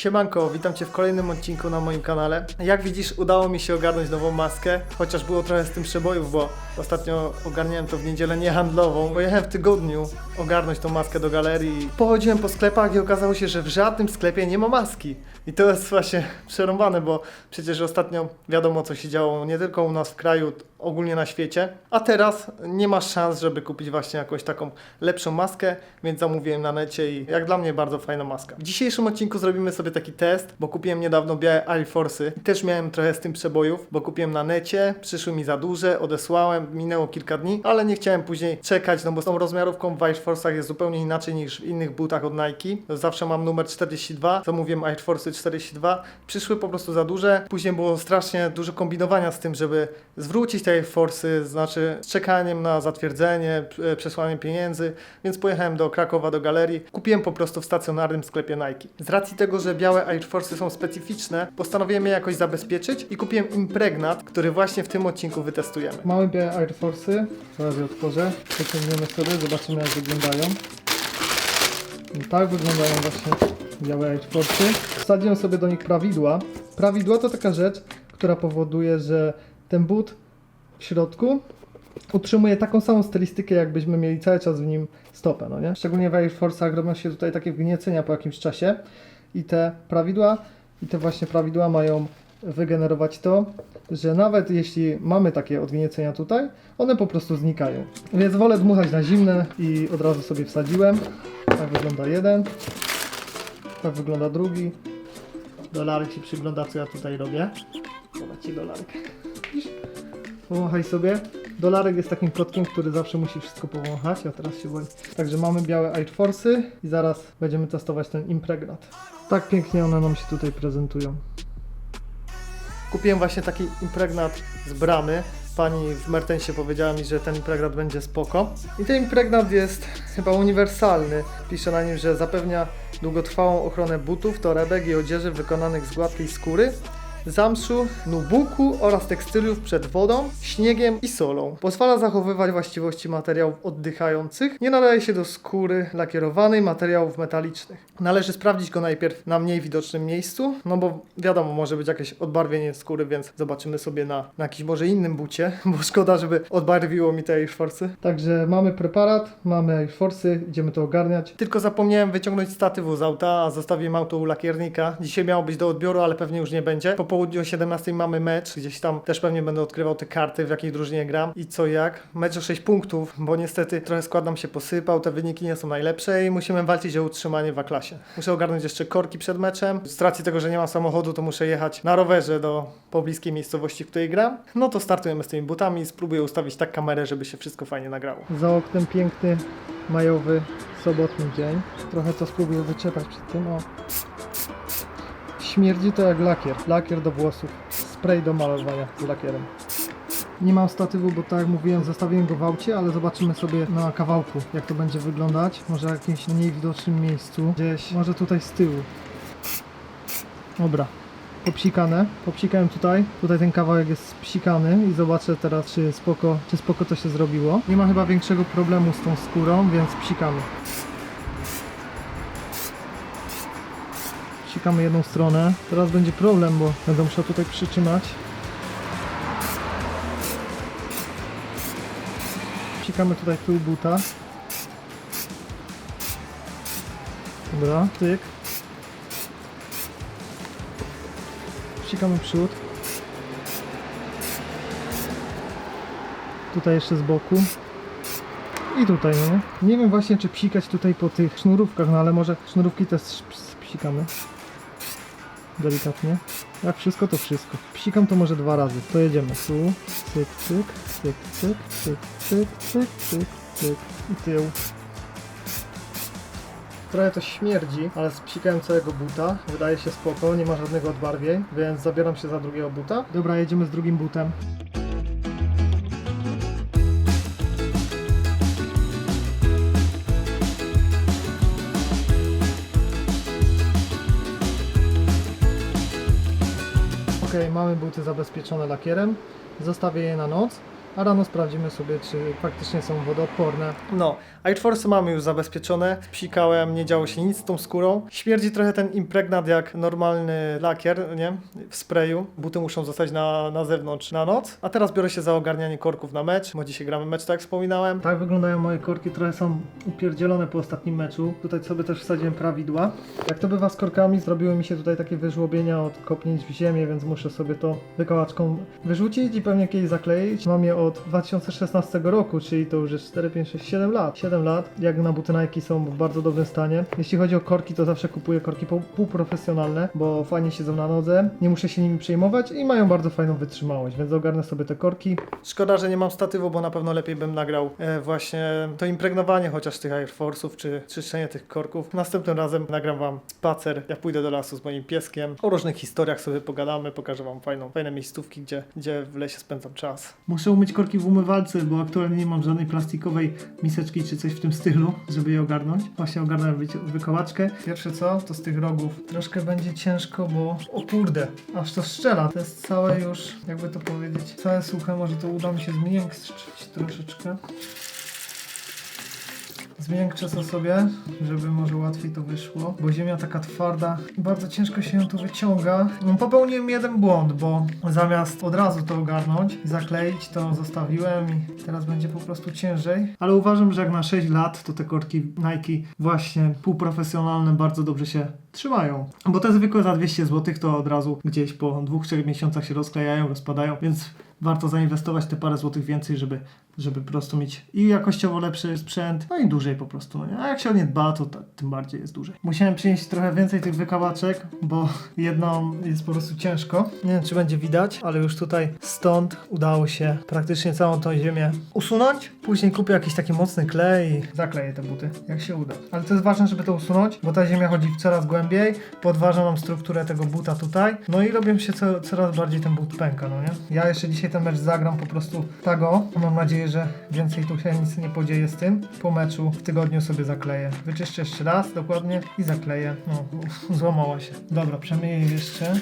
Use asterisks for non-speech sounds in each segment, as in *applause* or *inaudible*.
Siemanko, witam Cię w kolejnym odcinku na moim kanale. Jak widzisz, udało mi się ogarnąć nową maskę, chociaż było trochę z tym przebojów, bo ostatnio ogarniałem to w niedzielę niehandlową. Pojechałem w tygodniu ogarnąć tą maskę do galerii. Pochodziłem po sklepach i okazało się, że w żadnym sklepie nie ma maski. I to jest właśnie przerąbane, bo przecież ostatnio wiadomo co się działo nie tylko u nas w kraju, ogólnie na świecie. A teraz nie ma szans, żeby kupić właśnie jakąś taką lepszą maskę, więc zamówiłem na necie i jak dla mnie bardzo fajna maska. W dzisiejszym odcinku zrobimy sobie taki test, bo kupiłem niedawno białe Air Force'y i też miałem trochę z tym przebojów, bo kupiłem na necie, przyszły mi za duże, odesłałem, minęło kilka dni, ale nie chciałem później czekać, no bo z tą rozmiarówką w Air Force'ach jest zupełnie inaczej niż w innych butach od Nike. Zawsze mam numer 42, zamówiłem Air Force'y 42, przyszły po prostu za duże, później było strasznie dużo kombinowania z tym, żeby zwrócić te Force'y, znaczy z czekaniem na zatwierdzenie, p- przesłaniem pieniędzy, więc pojechałem do Krakowa, do galerii. Kupiłem po prostu w stacjonarnym sklepie Nike. Z racji tego, że białe Air Force'y są specyficzne, postanowiłem je jakoś zabezpieczyć i kupiłem impregnat, który właśnie w tym odcinku wytestujemy. Mamy białe Air Force'y, zaraz je otworzę, przeciągniemy sobie, zobaczymy jak wyglądają. I tak wyglądają właśnie białe Air Force'y. Wsadziłem sobie do nich prawidła. Prawidła to taka rzecz, która powoduje, że ten but w środku utrzymuje taką samą stylistykę, jakbyśmy mieli cały czas w nim stopę, no nie? Szczególnie w Air Force'ach robią się tutaj takie wgniecenia po jakimś czasie i te prawidła i te właśnie prawidła mają wygenerować to, że nawet jeśli mamy takie odgniecenia tutaj, one po prostu znikają. Więc wolę dmuchać na zimne i od razu sobie wsadziłem. Tak wygląda jeden, tak wygląda drugi. Dolarek się przygląda, co ja tutaj robię. Ci dolarek. Powąchaj sobie. Dolarek jest takim kotkiem, który zawsze musi wszystko powąchać, a teraz się boi. Także mamy białe Air Force'y i zaraz będziemy testować ten impregnat. Tak pięknie one nam się tutaj prezentują. Kupiłem właśnie taki impregnat z bramy. Pani w Mertensie powiedziała mi, że ten impregnat będzie spoko. I ten impregnat jest chyba uniwersalny. Pisze na nim, że zapewnia długotrwałą ochronę butów, torebek i odzieży wykonanych z gładkiej skóry, zamszu, nubuku oraz tekstyliów przed wodą, śniegiem i solą. Pozwala zachowywać właściwości materiałów oddychających. Nie nadaje się do skóry lakierowanej, materiałów metalicznych. Należy sprawdzić go najpierw na mniej widocznym miejscu, no bo wiadomo, może być jakieś odbarwienie skóry, więc zobaczymy sobie na, na jakimś może innym bucie, *laughs* bo szkoda, żeby odbarwiło mi te Air Force'y. Także mamy preparat, mamy Air Force'y, idziemy to ogarniać. Tylko zapomniałem wyciągnąć statywu z auta, a zostawiłem auto u lakiernika. Dzisiaj miało być do odbioru, ale pewnie już nie będzie. Po południu o 17 mamy mecz, gdzieś tam też pewnie będę odkrywał te karty, w jakiej drużynie gram i co jak. Mecz o 6 punktów, bo niestety trochę skład nam się posypał, te wyniki nie są najlepsze i musimy walczyć o utrzymanie w A-klasie. Muszę ogarnąć jeszcze korki przed meczem. Z racji tego, że nie mam samochodu, to muszę jechać na rowerze do pobliskiej miejscowości, w której gram. No to startujemy z tymi butami i spróbuję ustawić tak kamerę, żeby się wszystko fajnie nagrało. Za oknem piękny, majowy, sobotni dzień. Trochę to spróbuję wyczepać przed tym, o. Śmierdzi to jak lakier. Lakier do włosów. Spray do malowania z lakierem. Nie mam statywu, bo tak jak mówiłem, zostawiłem go w aucie, ale zobaczymy sobie na kawałku, jak to będzie wyglądać. Może w jakimś mniej widocznym miejscu. Gdzieś, może tutaj z tyłu. Dobra. Popsikane. Popsikałem tutaj. Tutaj ten kawałek jest psikany i zobaczę teraz, czy spoko, czy spoko to się zrobiło. Nie ma chyba większego problemu z tą skórą, więc psikamy. Psikamy jedną stronę. Teraz będzie problem, bo będę musiał tutaj przytrzymać. Psikamy tutaj tył buta. Dobra, tyk. Psikamy przód. Tutaj jeszcze z boku. I tutaj, no. Nie wiem właśnie, czy psikać tutaj po tych sznurówkach, no ale może sznurówki też ps- psikamy. Delikatnie. Jak wszystko, to wszystko. Psikam to może dwa razy. To jedziemy. Tu, cyk, cyk, cyk, cyk, cyk, cyk, cyk, cyk, cyk i tył. Trochę to śmierdzi, ale spsikałem całego buta. Wydaje się spoko, nie ma żadnego odbarwień, więc zabieram się za drugiego buta. Dobra, jedziemy z drugim butem. Mamy buty zabezpieczone lakierem. Zostawię je na noc. A rano sprawdzimy sobie, czy faktycznie są wodoodporne. No, Air Force mamy już zabezpieczone, psikałem, nie działo się nic z tą skórą. Śmierdzi trochę ten impregnat jak normalny lakier, nie? W sprayu. Buty muszą zostać na, na zewnątrz na noc. A teraz biorę się za ogarnianie korków na mecz, bo dzisiaj gramy mecz, tak jak wspominałem. Tak wyglądają moje korki, trochę są upierdzielone po ostatnim meczu. Tutaj sobie też wsadziłem prawidła. Jak to bywa z korkami, zrobiły mi się tutaj takie wyżłobienia od kopnięć w ziemię, więc muszę sobie to wykałaczką wyrzucić i pewnie kiedyś zakleić. Mam je od 2016 roku, czyli to już jest 4, 5, 6, 7 lat. 7 lat, jak na buty Nike są w bardzo dobrym stanie. Jeśli chodzi o korki, to zawsze kupuję korki pół- półprofesjonalne, bo fajnie siedzą na nodze, nie muszę się nimi przejmować i mają bardzo fajną wytrzymałość, więc ogarnę sobie te korki. Szkoda, że nie mam statywu, bo na pewno lepiej bym nagrał e, właśnie to impregnowanie chociaż tych Air Force'ów, czy czyszczenie tych korków. Następnym razem nagram wam spacer, jak pójdę do lasu z moim pieskiem. O różnych historiach sobie pogadamy, pokażę wam fajną, fajne miejscówki, gdzie, gdzie w lesie spędzam czas. Muszę umyć korki w umywalce, bo aktualnie nie mam żadnej plastikowej miseczki czy coś w tym stylu, żeby je ogarnąć. Właśnie ogarnąłem wykołaczkę. Pierwsze co, to z tych rogów. Troszkę będzie ciężko, bo... O kurde, aż to strzela. To jest całe już, jakby to powiedzieć, całe suche. Może to uda mi się zmiękczyć troszeczkę. Zmiękczę to sobie, żeby może łatwiej to wyszło, bo ziemia taka twarda i bardzo ciężko się ją tu wyciąga. No, Popełniłem jeden błąd, bo zamiast od razu to ogarnąć i zakleić, to zostawiłem i teraz będzie po prostu ciężej. Ale uważam, że jak na 6 lat, to te korki Nike właśnie półprofesjonalne bardzo dobrze się trzymają. Bo te zwykłe za 200 zł to od razu gdzieś po 2-3 miesiącach się rozklejają, rozpadają, więc warto zainwestować te parę złotych więcej, żeby, żeby po prostu mieć i jakościowo lepszy sprzęt, no i dłużej po prostu. No nie? A jak się o nie dba, to ta, tym bardziej jest dłużej. Musiałem przynieść trochę więcej tych wykałaczek, bo jedną jest po prostu ciężko. Nie wiem, czy będzie widać, ale już tutaj stąd udało się praktycznie całą tą ziemię usunąć. Później kupię jakiś taki mocny klej i zakleję te buty, jak się uda. Ale to jest ważne, żeby to usunąć, bo ta ziemia chodzi coraz głębiej, podważa nam strukturę tego buta tutaj, no i robią się co, coraz bardziej ten but pęka, no nie? Ja jeszcze dzisiaj ten mecz zagram po prostu tak o. Mam nadzieję, że więcej tu się nic nie podzieje z tym. Po meczu w tygodniu sobie zakleję. Wyczyszczę jeszcze raz dokładnie i zakleję. No, złamała się. Dobra, przemyję jeszcze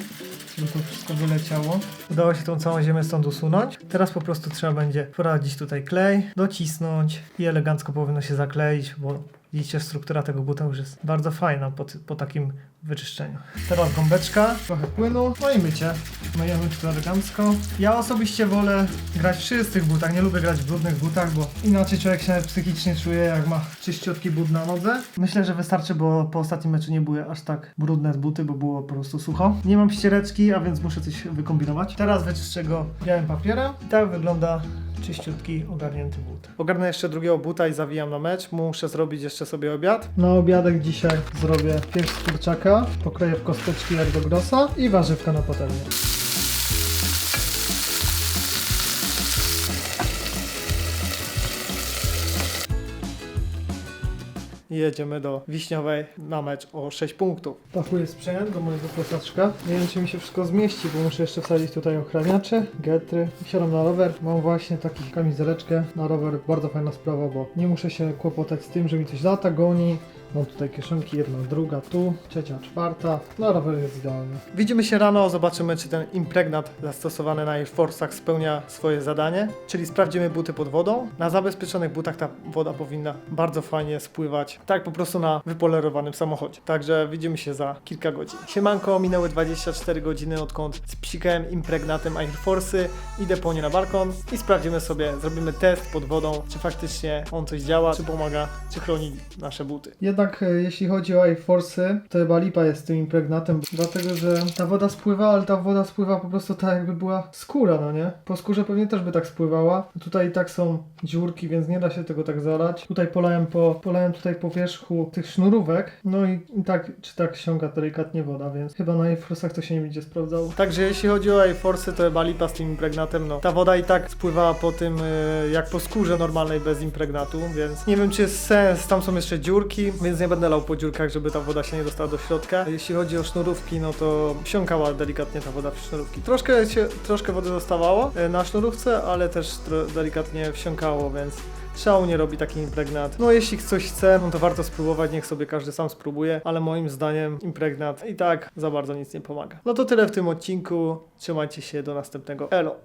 żeby to wszystko wyleciało. Udało się tą całą ziemię stąd usunąć. Teraz po prostu trzeba będzie wprowadzić tutaj klej, docisnąć i elegancko powinno się zakleić, bo widzicie, struktura tego buta już jest bardzo fajna po, po takim wyczyszczeniu. Teraz gąbeczka, trochę płynu, no i mycie. Myjemy to elegancko. Ja osobiście wolę grać w czystych butach, nie lubię grać w brudnych butach, bo inaczej człowiek się psychicznie czuje, jak ma czyściutki but na nodze. Myślę, że wystarczy, bo po ostatnim meczu nie były aż tak brudne buty, bo było po prostu sucho. Nie mam ściereczki, a więc muszę coś wykombinować. Teraz wyczyszczę go białym papierem. I tak wygląda czyściutki, ogarnięty but. Ogarnę jeszcze drugiego buta i zawijam na mecz. Muszę zrobić jeszcze sobie obiad. Na obiadek dzisiaj zrobię pierś z kurczaka, pokroję w kosteczki jak do grosa i warzywka na patelnię. Jedziemy do Wiśniowej na mecz o 6 punktów. Pakuję sprzęt do mojego plecaczka. Nie wiem, czy mi się wszystko zmieści, bo muszę jeszcze wsadzić tutaj ochraniacze, getry. Wsiadam na rower. Mam właśnie taką kamizeleczkę na rower. Bardzo fajna sprawa, bo nie muszę się kłopotać z tym, że mi coś lata, goni. Mam tutaj kieszonki, jedna, druga tu, trzecia, czwarta. No rower jest idealny. Widzimy się rano, zobaczymy czy ten impregnat zastosowany na Air Force'ach spełnia swoje zadanie, czyli sprawdzimy buty pod wodą. Na zabezpieczonych butach ta woda powinna bardzo fajnie spływać, tak po prostu na wypolerowanym samochodzie. Także widzimy się za kilka godzin. Siemanko, minęły 24 godziny odkąd spsikałem impregnatem Air Force'y. Idę po nie na balkon i sprawdzimy sobie, zrobimy test pod wodą, czy faktycznie on coś działa, czy pomaga, czy chroni nasze buty. Jednak e, jeśli chodzi o Force'y, to chyba lipa jest tym impregnatem, dlatego że ta woda spływa, ale ta woda spływa po prostu tak jakby była skóra, no nie? Po skórze pewnie też by tak spływała. Tutaj i tak są dziurki, więc nie da się tego tak zalać. Tutaj polałem po, polałem tutaj po wierzchu tych sznurówek, no i, i tak, czy tak ściąga delikatnie woda, więc chyba na Force'ach to się nie będzie sprawdzało. Także jeśli chodzi o Force'y, to chyba lipa z tym impregnatem, no. Ta woda i tak spływała po tym, y, jak po skórze normalnej bez impregnatu, więc nie wiem, czy jest sens. Tam są jeszcze dziurki, więc nie będę lał po dziurkach, żeby ta woda się nie dostała do środka. Jeśli chodzi o sznurówki, no to wsiąkała delikatnie ta woda w sznurówki. Troszkę, się, troszkę wody zostawało e, na sznurówce, ale też delikatnie wsiąkało, więc Szału nie robi taki impregnat. No jeśli ktoś chce, no to warto spróbować, niech sobie każdy sam spróbuje, ale moim zdaniem impregnat i tak za bardzo nic nie pomaga. No to tyle w tym odcinku. Trzymajcie się do następnego. Elo!